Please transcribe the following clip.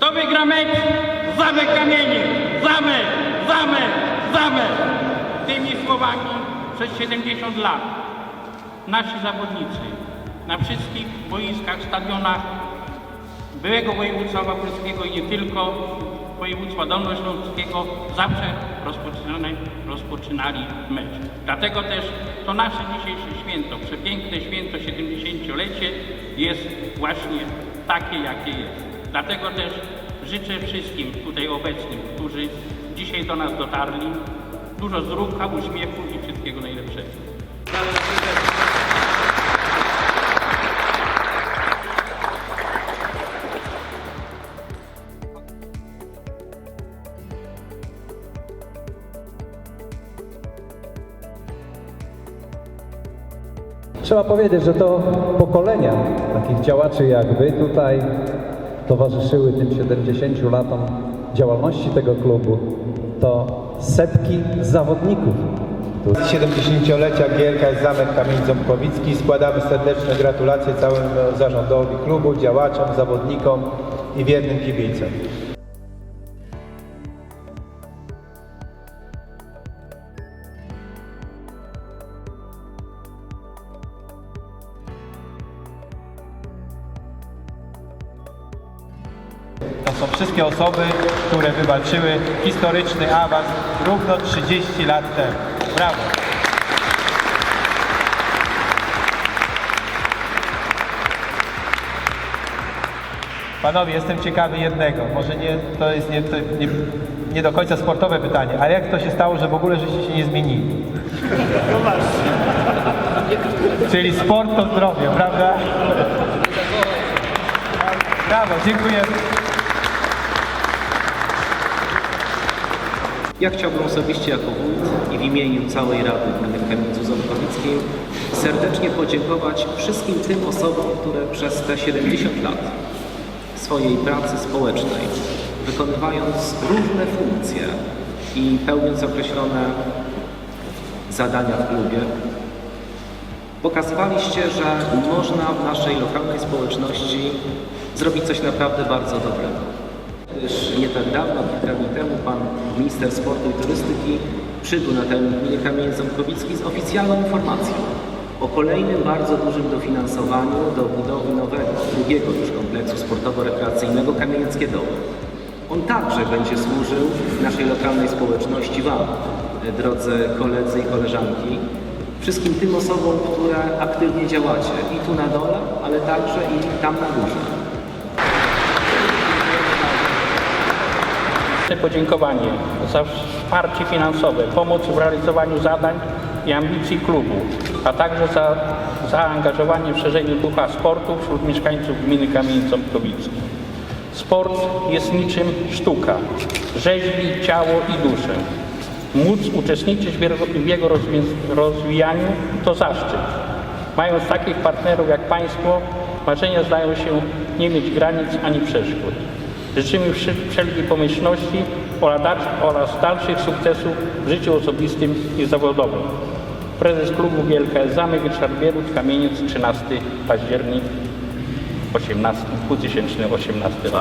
Kto wygra mecz? Zamek kamieni! Zamek! Zamek! Zamek! Tymi słowami przez 70 lat nasi zawodnicy na wszystkich boiskach, stadionach byłego województwa małopolskiego i nie tylko województwa dolnośląskiego zawsze rozpoczynali mecz. Dlatego też to nasze dzisiejsze święto, przepiękne święto 70-lecie jest właśnie takie, jakie jest. Dlatego też życzę wszystkim tutaj obecnym, którzy dzisiaj do nas dotarli, dużo zdrówka, uśmiechu i wszystkiego najlepszego. Trzeba powiedzieć, że to pokolenia takich działaczy jak wy tutaj towarzyszyły tym 70 latom działalności tego klubu. To setki zawodników. Z 70-lecia GLKS Zamek Kamień Ząbkowicki składamy serdeczne gratulacje całemu zarządowi klubu, działaczom, zawodnikom i wiernym kibicom. To są wszystkie osoby, które wywalczyły historyczny awans równo 30 lat temu. Brawo! Panowie, jestem ciekawy jednego. Może nie, to jest nie, to nie, nie do końca sportowe pytanie, ale jak to się stało, że w ogóle żeście się nie zmienili? Czyli sport to zdrowie, prawda? Brawo, dziękujemy. Ja chciałbym osobiście jako wójt i w imieniu całej Rady Gminy w Kamieńcu Ząbkowickim serdecznie podziękować wszystkim tym osobom, które przez te 70 lat swojej pracy społecznej, wykonywając różne funkcje i pełniąc określone zadania w klubie, pokazywaliście, że można w naszej lokalnej społeczności zrobić coś naprawdę bardzo dobrego gdyż nie tak dawno, kilka dni temu, pan minister sportu i turystyki przybył na teren gminy Kamień Ząbkowicki z oficjalną informacją o kolejnym bardzo dużym dofinansowaniu do budowy nowego, drugiego już kompleksu sportowo-rekreacyjnego Kamienieckie Doły. On także będzie służył naszej lokalnej społeczności Wam, drodzy koledzy i koleżanki, wszystkim tym osobom, które aktywnie działacie i tu na dole, ale także i tam na górze. Podziękowanie za wsparcie finansowe, pomoc w realizowaniu zadań i ambicji klubu, a także za zaangażowanie w szerzenie ducha sportu wśród mieszkańców gminy Kamień Ząbkowicki. Sport jest niczym sztuka, rzeźbi ciało i duszę. Móc uczestniczyć w jego- rozwijaniu to zaszczyt. Mając takich partnerów jak Państwo, marzenia zdają się nie mieć granic ani przeszkód. Życzymy wszelkiej pomyślności oraz dalszych sukcesów w życiu osobistym i zawodowym. Prezes klubu GLKS Zamek Ryszard Bieruć, Kamieniec, 13 październik 18, 2018 rok.